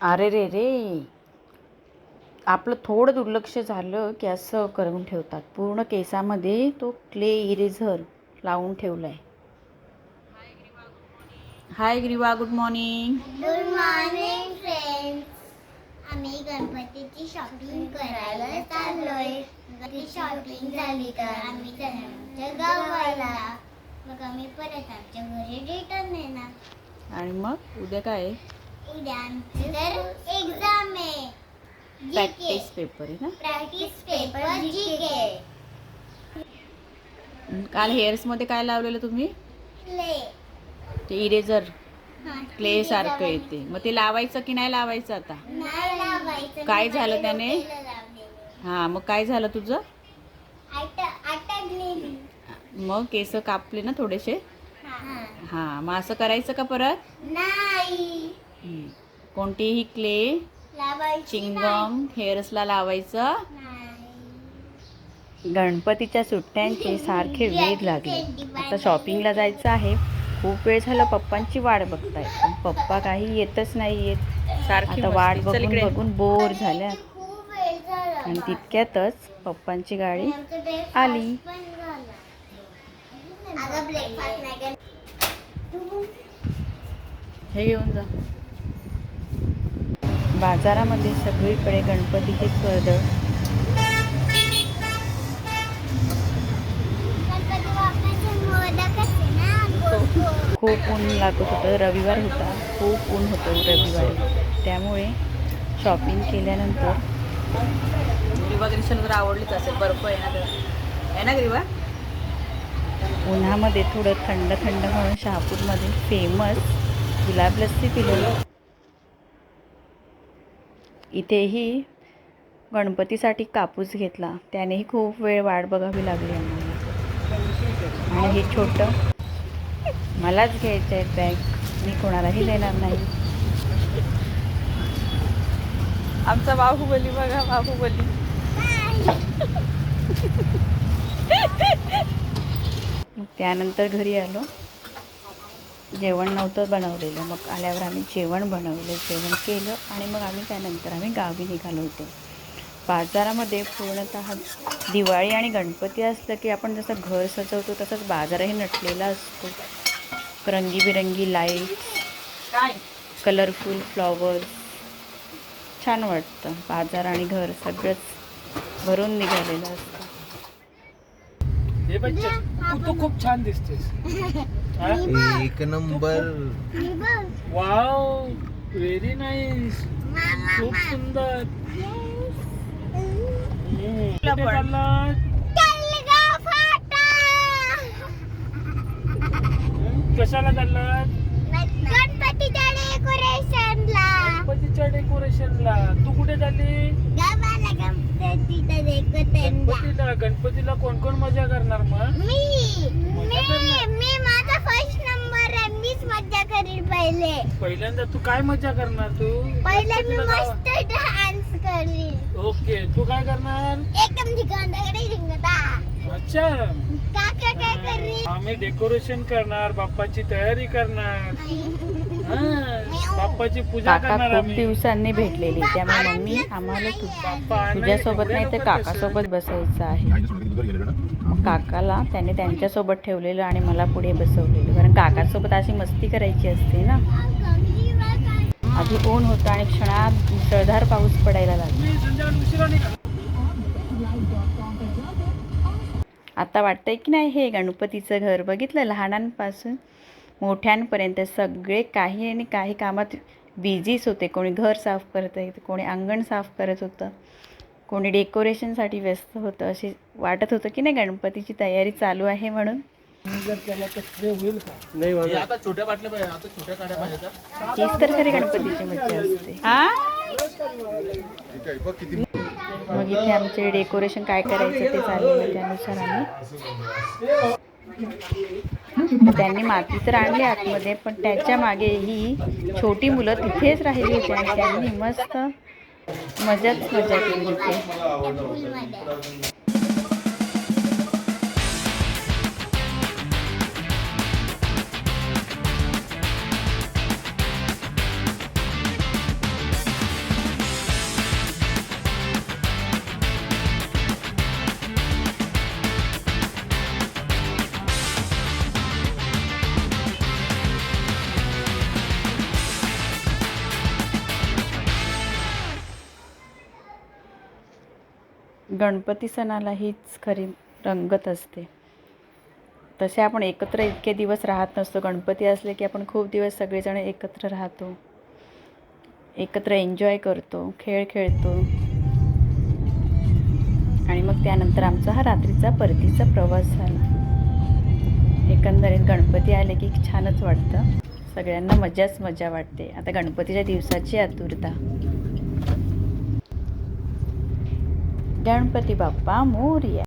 अरे रे रे. आपलं थोडं दुर्लक्ष झालं की असं करून ठेवतात. पूर्ण केसामध्ये तो क्ले इरेझर लावून ठेवलाय. Hi Greeva good morning good morning friends आम्ही गणपतीची शॉपिंग करायला चाललोय. ती शॉपिंग झाली तर आम्ही आमच्या गावाला. मग आम्ही परत आमच्या घरी रिटर्न येणार. आणि मग उद्या काय? तर एक्झाम आहे. प्रॅक्टिस पेपर आहे ना? प्रॅक्टिस पेपर जीके काल हेअर्समध्ये काय लावलेलं तुम्ही? प्ले ते इरेझर क्ले सारखं येते मग ते लावायचं की नाही लावायचं आता? काय झालं त्याने? हां मग काय झालं तुझं? मग केस कापले ना थोडेसे? हा. हां मग असं करायचं का परत? नाही. कोणतीही क्ले लावायची चिंगम हेअर्सला लावायचं नाही. गणपतीच्या सुट्ट्यांचे सारखे वेध लागले. आता शॉपिंगला जायचं आहे. खूप वेळ झालं पप्पांची वाट बघताय. पण पप्पा काही येतच नाही येत आता वाट बघून बघून बोर झाल्या. खूप वेळ झाला. आणि तितक्यातच पप्पांची गाडी आली. हे घेऊन जा. बाजारामध्ये सगळीकडे गणपतीचे गोड-गोड. खूप ऊन लागत होतं. रविवार होता. खूप ऊन होतं रविवारी. त्यामुळे शॉपिंग केल्यानंतर ग्रीवा ग्रीषला जर आवडलीच असेल बर्फ आहे ना आहे ना ग्रीवा? उन्हामध्ये थोडं थंड थंड म्हणून शहापूरमध्ये फेमस गुलाब लस्सी पिलं इथेही गणपतीसाठी कापूस घेतला. त्यानेही खूप वेळ वाट बघावी लागली आम्हाला. आणि हे छोटं मलाच घ्यायचं आहे बॅग. मी कोणालाही देणार नाही. आमचा बाहुबली बघा बाहुबली. त्यानंतर घरी आलो. जेवण नव्हतं बनवलेलं. मग आल्यावर आम्ही जेवण बनवलं जेवण केलं आणि मग आम्ही त्यानंतर आम्ही गावी निघालो होतो. बाजारामध्ये पूर्णतः दिवाळी आणि गणपती असलं की आपण जसं घर सजवतो तसंच बाजारही नटलेला असतो. रंगीबिरंगी लाइट कलरफुल फ्लॉवर्स छान वाटतं. बाजार आणि घर सगळंच भरून निघालेलं असतं. हे बच्चे तू तू खूप छान दिसतेस. हा? एक नंबर. वाव व्हेरी नाईस खूप सुंदर. हम्म. कुठे चाललात? कशाला चाललात? गणपतीच्या डेकोरेशनला तू कुठे चालली? गणपतीला कोण कोण मजा करणार मग? मी. मजा मी करणार. मी माझा फर्स्ट नंबर आहे. मीच मज्जा करीन पहिले. पहिल्यांदा तू काय मजा करणार तू? पहिले मी मस्त डान्स करीन ओके तू काय करणार? एकदम ठिकाणाकडे रिंगता अच्छा. काका काय करीन आम्ही डेकोरेशन करणार बाप्पाची तयारी करणार. बाप्पाची पूजा काका करणार खूप आम्ही. दिवसांनी भेटलेली त्यामुळे मम्मी आम्हाला तू तुझ्यासोबत नाही तर काकासोबत बसायचं आहे. मग काकाला त्याने त्यांच्यासोबत ठेवलेलं आणि मला पुढे बसवलेलं. कारण काकांसोबत अशी मस्ती करायची असते ना. आधी ऊन होतं आणि क्षणात मुसळधार पाऊस पडायला लागला. मी संध्याकाळी उशिरा निघालो. आता वाटतंय की नाही हे गणपतीचं घर बघितलं लहानांपासून? मोठ्यांपर्यंत सगळे काही आणि काही कामात बिझीच होते. कोणी घर साफ करत आहे कोणी अंगण साफ करत होतं कोणी डेकोरेशनसाठी व्यस्त होतं असे वाटत होतं की नाही गणपतीची तयारी चालू आहे म्हणून. तीच तर खरी गणपतीची मज्जा असते. हा बघ किती मग इथे आमचे डेकोरेशन काय करायचं ते चाललेलं त्यानुसार आम्ही. त्यांनी माती तर आणली आतमध्ये पण त्याच्यामागे ही छोटी मुलं तिथेच राहिली होती आणि त्यांनी मस्त मजाच मजा केली तिथे गणपती सणाला हीच खरी रंगत असते. तसे आपण एकत्र इतके दिवस राहत नसतो. गणपती असले की आपण खूप दिवस सगळेजण एकत्र राहतो. एकत्र एन्जॉय करतो खेळ खेळतो. आणि मग त्यानंतर आमचा हा रात्रीचा परतीचा प्रवास झाला. एकंदरीत गणपती आले की छानच वाटतं. सगळ्यांना मजाच मजा वाटते. आता गणपतीच्या दिवसाची आतुरता. गणपती बाप्पा मोरया